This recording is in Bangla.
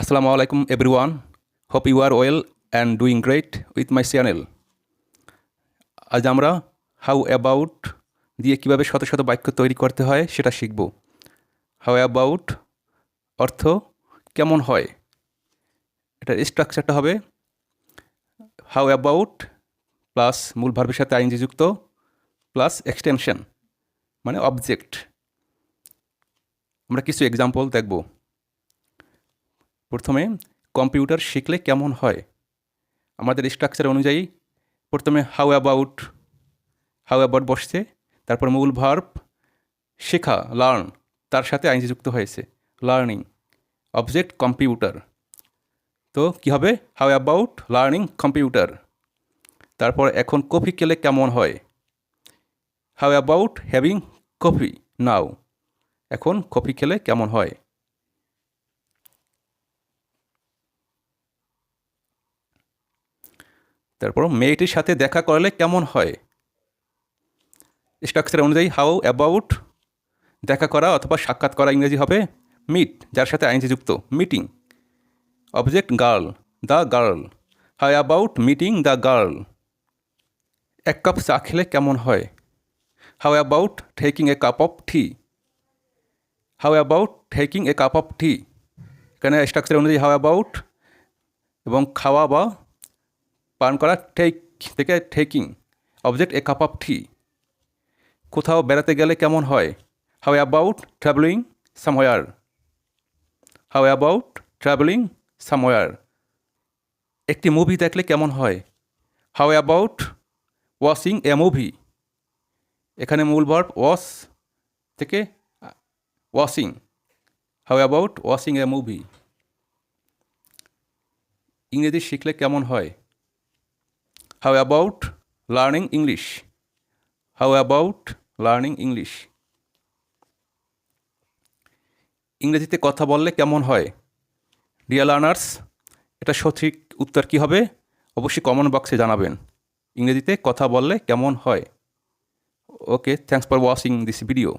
Assalamu alaikum, everyone. Hope you are well and doing great with my channel. আজ আমরা হাউ অ্যাবাউট দিয়ে কীভাবে শত শত বাক্য তৈরি করতে হয় সেটা শিখব হাউ অ্যাবাউট অর্থ কেমন হয় এটার স্ট্রাকচারটা হবে হাউ অ্যাবাউট প্লাস মূল ভার্বের সাথে আইনজি যুক্ত প্লাস এক্সটেনশন মানে অবজেক্ট আমরা কিছু এক্সাম্পল দেখব প্রথমে কম্পিউটার শিখলে কেমন হয়? আমাদের স্ট্রাকচার অনুযায়ী প্রথমে হাউ অ্যাবাউট হাউ অ্যাবাউট বসছে, তারপর মূল ভার্ব শেখা লার্ন তার সাথে আইনজি যুক্ত হয়েছে লার্নিং অবজেক্ট কম্পিউটার তো কী হবে? হাউ অ্যাবাউট লার্নিং কম্পিউটার তারপর এখন কফি খেলে কেমন হয়? How about having coffee now এখন কফি খেলে কেমন হয়? তারপর মেয়েটির সাথে দেখা করলে কেমন হয়? স্ট্রাকচার অনুযায়ী হাউ অ্যাবাউট দেখা করা অথবা সাক্ষাৎ করা ইংরেজি হবে? মিট যার সাথে আইনজি যুক্ত। Meeting object girl the girl how about meeting the girl এক কাপ চা খেলে কেমন হয়? How about taking a cup of tea how about taking a cup of tea এখানে স্ট্রাকচার অনুযায়ী হাউ অ্যাবাউট এবং খাওয়া বা পান করা টেক থেকে taking object a cup of tea কোথাও বেড়াতে গেলে কেমন হয়? How about travelling somewhere how about travelling somewhere একটি মুভি দেখলে কেমন হয়? How about watching a movie এখানে মূল ভার্ব ওয়াশ থেকে watching how about watching a movie ইংরেজি শিখলে কেমন হয়? How about learning English how about learning English ইংরেজিতে কথা বললে কেমন হয়? ডিয়ার লার্নার্স এটা সঠিক উত্তর কী হবে? অবশ্যই কমেন্ট বক্সে জানাবেন। ইংরেজিতে কথা বললে কেমন হয়? Okay thanks for watching this video